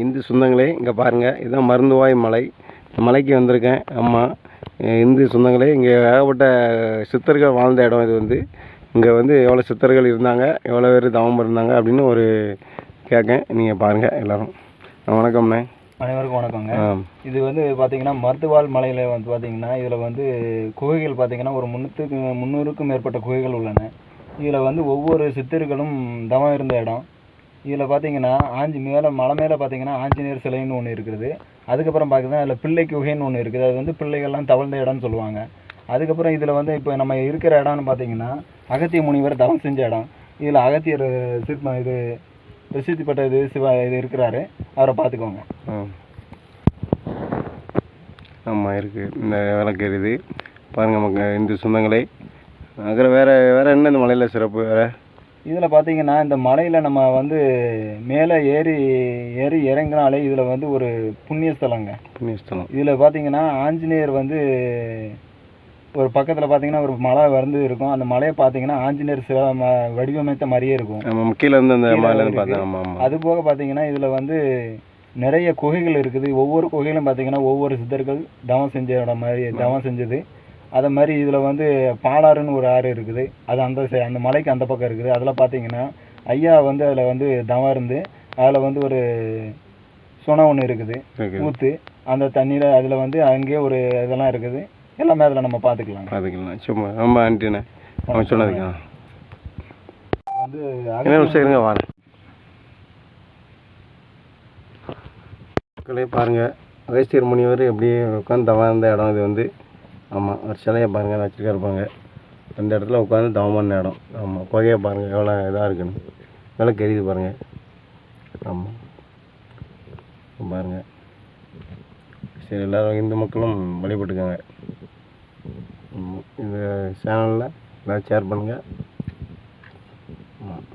இந்து சொந்தங்களே இங்கே பாருங்கள் இதுதான் மருந்துவாய் மலை. மலைக்கு வந்திருக்கேன் ஆமாம் இந்து சொந்தங்களே இங்கே ஏகப்பட்ட சித்தர்கள் வாழ்ந்த இடம் இது வந்து. இங்கே வந்து எவ்வளோ சித்தர்கள் இருந்தாங்க எவ்வளோ பேர் தவம் இருந்தாங்க அப்படின்னு ஒரு கேட்கேன். நீங்கள் பாருங்கள் எல்லோரும். வணக்கம்ண்ணே. அனைவருக்கும் வணக்கங்க. இது வந்து பார்த்தீங்கன்னா மருத்துவால் மலையில் வந்து பார்த்தீங்கன்னா இதில் வந்து குகைகள் பார்த்தீங்கன்னா ஒரு முந்நூற்றுக்கு முந்நூறுக்கும் மேற்பட்ட குகைகள் உள்ளன. இதில் வந்து ஒவ்வொரு சித்தர்களும் தவம் இருந்த இடம். இதில் பார்த்தீங்கன்னா ஆஞ்சி மேலே மலை மேலே பார்த்தீங்கன்னா ஆஞ்சநேயர் சிலைன்னு ஒன்று இருக்குது. அதுக்கப்புறம் பார்த்தீங்கன்னா அதில் பிள்ளை குகைன்னு ஒன்று இருக்குது. அது வந்து பிள்ளைகள்லாம் தவழ்ந்த இடம்னு சொல்லுவாங்க. அதுக்கப்புறம் இதில் வந்து இப்போ நம்ம இருக்கிற இடம்னு பார்த்தீங்கன்னா அகத்திய முனிவர் தவம் செஞ்ச இடம். இதில் அகத்தியர் சிற்பம் இது பிரசித்தி பெற்ற இது சிவா இது இருக்கிறாரு. அவரை பார்த்துக்கோங்க. ஆமாம் இருக்குது இந்த விளக்கு இருக்குது. பாருங்கள் நமக்கு இந்து சொந்தங்களே. அப்புறம் வேறு வேறு என்ன இந்த மலையில் சிறப்பு வேறு? இதில் பார்த்தீங்கன்னா இந்த மலையில் நம்ம வந்து மேலே ஏறி ஏறி இறங்கினாலே இதில் வந்து ஒரு புண்ணிய ஸ்தலங்க. புண்ணியஸ்தலம் இதில் பார்த்தீங்கன்னா ஆஞ்சநேயர் வந்து ஒரு பக்கத்தில் பார்த்தீங்கன்னா ஒரு மலை வந்து இருக்கும். அந்த மலையை பார்த்தீங்கன்னா ஆஞ்சநேயர் சில ம வடிவமைத்த மாதிரியே இருக்கும். கீழே இருந்து அந்த அது போக பார்த்தீங்கன்னா இதில் வந்து நிறைய குகைகள் இருக்குது. ஒவ்வொரு குகையிலும் பார்த்தீங்கன்னா ஒவ்வொரு சித்தர்கள் தவம் செஞ்ச இடம் மாதிரி தவம் செஞ்சது. அதை மாதிரி இதில் வந்து பாலாறுன்னு ஒரு ஆறு இருக்குது. அது அந்த சை- அந்த மலைக்கு அந்த பக்கம் இருக்குது. அதில் பார்த்தீங்கன்னா ஐயா வந்து அதில் வந்து தவம் இருந்து அதில் வந்து ஒரு சுனை ஒன்று இருக்குது. ஊற்று அந்த தண்ணியில் அதில் வந்து அங்கேயே ஒரு இதெல்லாம் இருக்குது. எல்லாமே அதில் நம்ம பார்த்துக்கலாம் பார்த்துக்கலாம் சும்மா ரொம்ப ஆண்டிண்ணே அவன் சொன்னதுக்கு. வந்து இருங்க வரேன் மக்களே பாருங்கள் அகஸ்தியர் முனிவர் எப்படி உட்காந்து தவம் இருந்த இடம் இது வந்து. ஆமாம் ஒரு சிலையை பாருங்கள் வச்சுருக்கா இருப்பாங்க அந்த இடத்துல உட்காந்து தவம் பண்ண இடம். ஆமாம் புகையை பாருங்கள் எவ்வளோ இதாக இருக்குன்னு. நல்லா தெரியுது பாருங்கள் ஆமாம் பாருங்கள் சரி எல்லோரும் இந்து மக்களும் வழிபட்டுக்கோங்க. இந்த சேனலில் எல்லோரும் ஷேர் பண்ணுங்கள் ஆமாம்